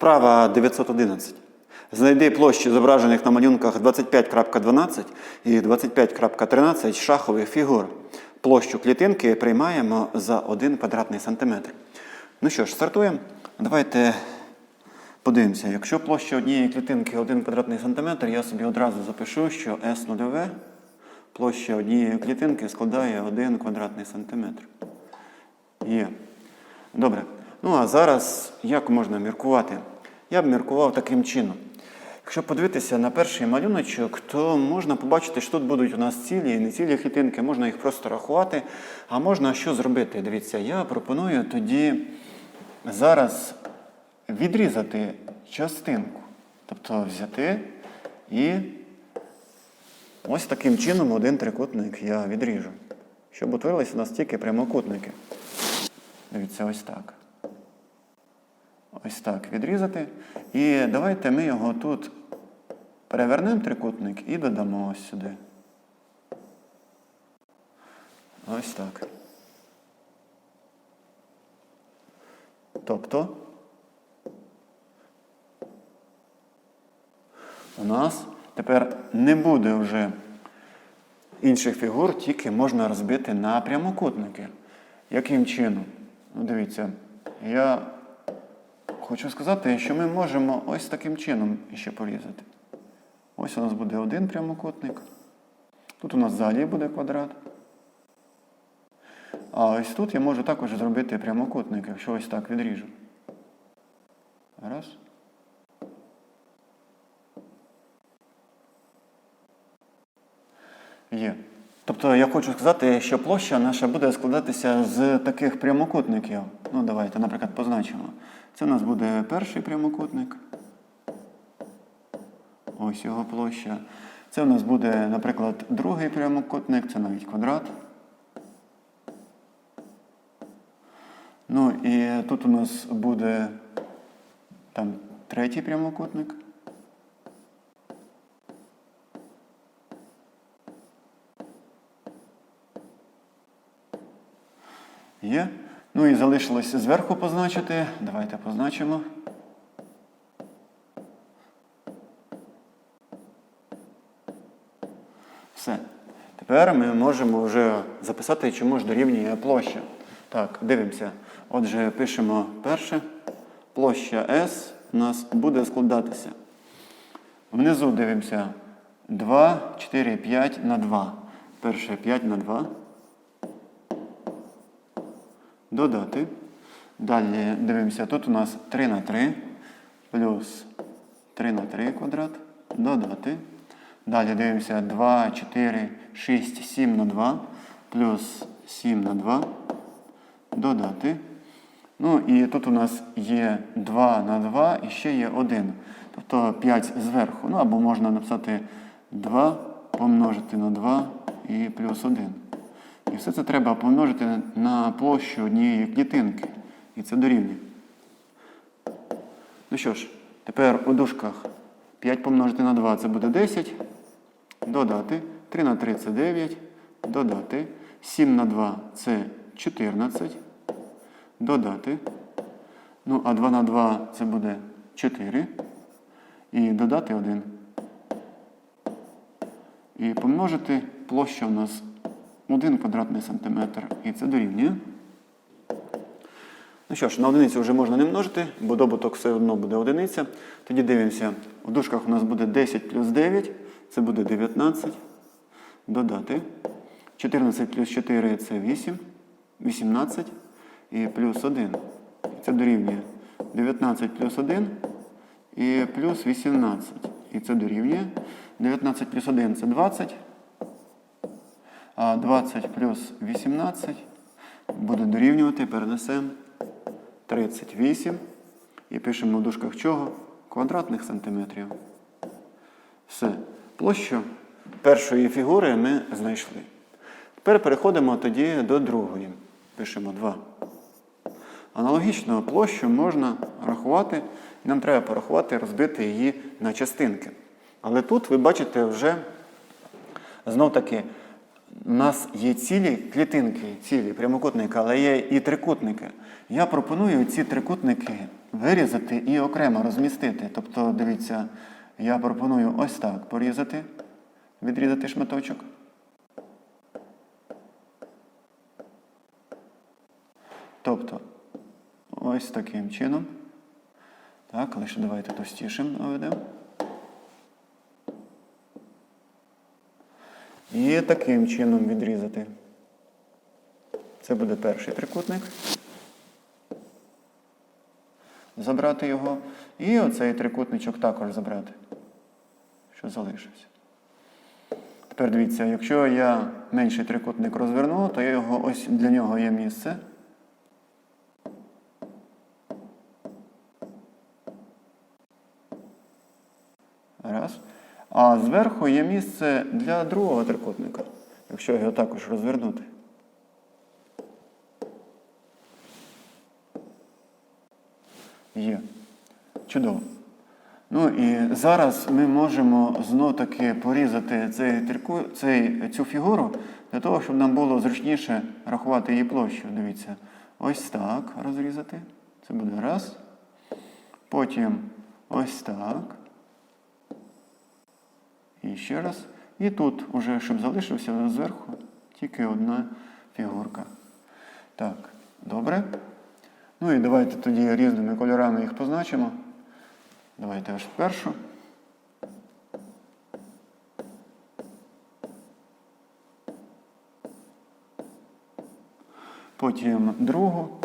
Вправа 911. Знайди площі зображених на малюнках 25.12 і 25.13 шахових фігур. Площу клітинки приймаємо за 1 квадратний сантиметр. Ну що ж, стартуємо. Давайте подивимося. Якщо площа однієї клітинки 1 квадратний сантиметр, я собі одразу запишу, що S нульове площа однієї клітинки складає 1 квадратний сантиметр. Є. Добре. Ну а зараз як можна міркувати? Я б міркував таким чином. Якщо подивитися на перший малюночок, то можна побачити, що тут будуть у нас цілі і нецілі клітинки, можна їх просто рахувати. А можна що зробити? Дивіться, я пропоную тоді зараз відрізати частинку. Тобто взяти і ось таким чином один трикутник я відріжу. Щоб утворилися у нас тільки прямокутники. Дивіться, ось так. Ось так відрізати. І давайте ми його тут перевернемо трикутник і додамо ось сюди. Ось так. Тобто у нас тепер не буде вже інших фігур, тільки можна розбити на прямокутники. Яким чином? Ну, дивіться, я хочу сказати, що ми можемо ось таким чином ще порізати. Ось у нас буде один прямокутник. Тут у нас ззаді буде квадрат. А ось тут я можу також зробити прямокутник, якщо ось так відріжу. Раз. Є. Тобто я хочу сказати, що площа наша буде складатися з таких прямокутників. Ну, давайте, наприклад, позначимо. Це у нас буде перший прямокутник. Ось його площа. Це у нас буде, наприклад, другий прямокутник, це навіть квадрат. Ну і тут у нас буде там третій прямокутник. Є. Ну і залишилось зверху позначити. Давайте позначимо. Все. Тепер ми можемо вже записати, чому ж дорівнює площа. Так, дивимося. Отже, пишемо перше. Площа S у нас буде складатися. Внизу дивимося 2, 4, 5 на 2. Перше 5 на 2. Додати. Далі дивимося, тут у нас 3 на 3 плюс 3 на 3 квадрат. Додати. Далі дивимося 2, 4, 6, 7 на 2 плюс 7 на 2. Додати. Ну і тут у нас є 2 на 2 і ще є 1. Тобто 5 зверху. Ну або можна написати 2 помножити на 2 і плюс 1. І все це треба помножити на площу однієї клітинки. І це дорівнює. Ну що ж, тепер у дужках 5 помножити на 2 це буде 10. Додати. 3 на 3 це 9. Додати. 7 на 2 це 14. Додати. Ну, а 2 на 2 це буде 4. І додати 1. І помножити площа у нас 1 квадратний сантиметр. І це дорівнює. Ну що ж, на одиницю вже можна не множити, бо добуток все одно буде одиниця. Тоді дивимося, у дужках у нас буде 10 плюс 9, це буде 19. Додати. 14 плюс 4 це 8, 18 і плюс 1. І це дорівнює 19 плюс 1 і плюс 18. І це дорівнює. 19 плюс 1 це 20. А 20 плюс 18 буде дорівнювати, перенесемо 38. І пишемо в дужках чого? Квадратних сантиметрів. Все. Площу першої фігури ми знайшли. Тепер переходимо тоді до другої. Пишемо 2. Аналогічно площу можна рахувати, нам треба порахувати, розбити її на частинки. Але тут ви бачите вже знов таки у нас є цілі клітинки, цілі прямокутники, але є і трикутники. Я пропоную ці трикутники вирізати і окремо розмістити. Тобто, дивіться, я пропоную ось так порізати, відрізати шматочок. Тобто, ось таким чином. Так, лише давайте товстішим наведемо. І таким чином відрізати. Це буде перший трикутник. Забрати його. І оцей трикутничок також забрати, що залишився. Тепер дивіться, якщо я менший трикутник розверну, то я його ось для нього є місце. Раз. А зверху є місце для другого трикутника, якщо його також розвернути. Є. Чудово. Ну і зараз ми можемо знов таки порізати цей, цей, цю фігуру для того, щоб нам було зручніше рахувати її площу. Дивіться. Ось так розрізати. Це буде раз. Потім ось так. І ще раз. І тут, уже, щоб залишився зверху, тільки одна фігурка. Так, добре. Ну і давайте тоді різними кольорами їх позначимо. Давайте аж першу. Потім другу.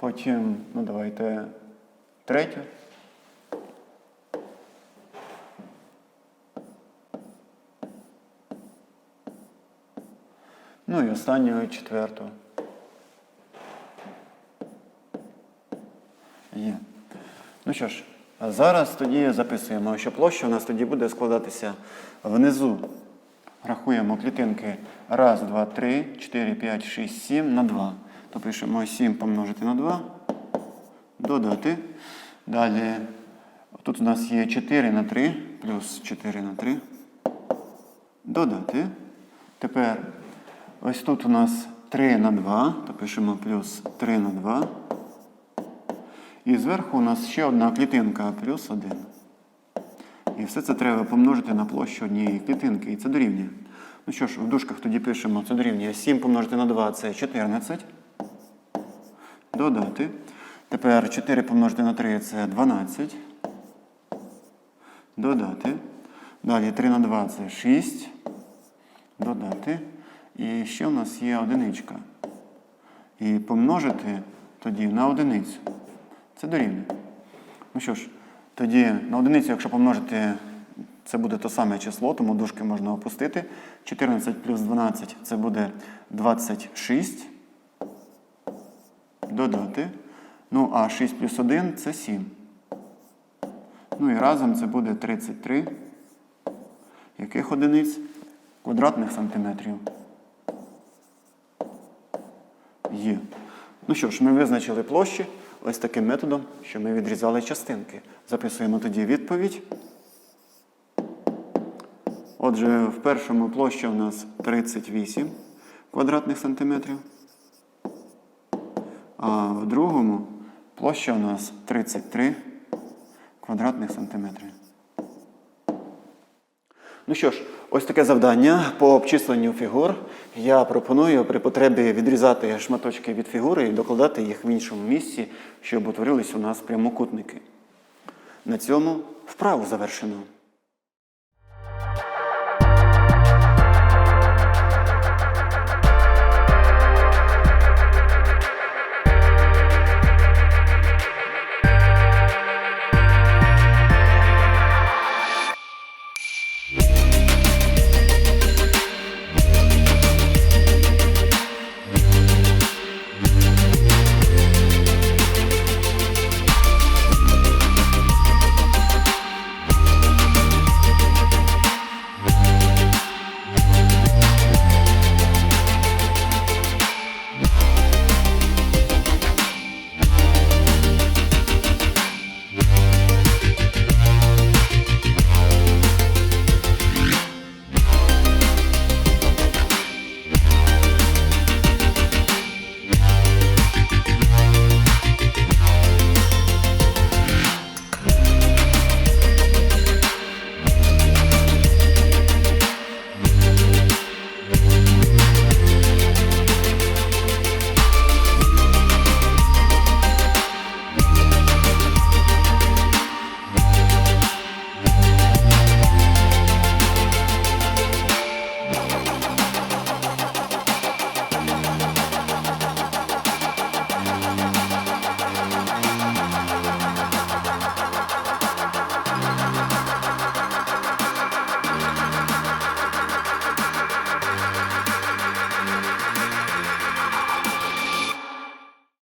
Потім, ну давайте третю. Ну і останню четверту. Є. Ну що ж, зараз тоді записуємо, що площа у нас тоді буде складатися внизу. Рахуємо клітинки 1, 2, 3, 4, 5, 6, 7 на 2. То пишемо 7 помножити на 2. Додати. Далі тут у нас є 4 на 3, плюс 4 на 3. Додати. Тепер ось тут у нас 3 на 2, то пишемо плюс 3 на 2. І зверху у нас ще одна клітинка плюс 1. І все це треба помножити на площу однієї клітинки. І це дорівнює. Ну що ж, в дужках тоді пишемо, це дорівнює 7 помножити на 2 це 14. Додати. Тепер 4 помножити на 3 це 12. Додати. Далі 3 на 2 це 6. Додати. І ще в нас є одиничка. І помножити тоді на одиницю. Це дорівнює. Ну що ж, тоді на одиницю, якщо помножити, це буде те саме число, тому дужки можна опустити. 14 плюс 12 це буде 26. Додати. Ну, а 6 плюс 1 це 7. Ну і разом це буде 33. Яких одиниць? Квадратних сантиметрів. Є. Ну що ж, ми визначили площі ось таким методом, що ми відрізали частинки. Записуємо тоді відповідь. Отже, в першому площа у нас 38 квадратних сантиметрів. А в другому площа у нас 33 квадратних сантиметрів. Ну що ж, ось таке завдання по обчисленню фігур. Я пропоную при потребі відрізати шматочки від фігури і докладати їх в іншому місці, щоб утворились у нас прямокутники. На цьому вправу завершено.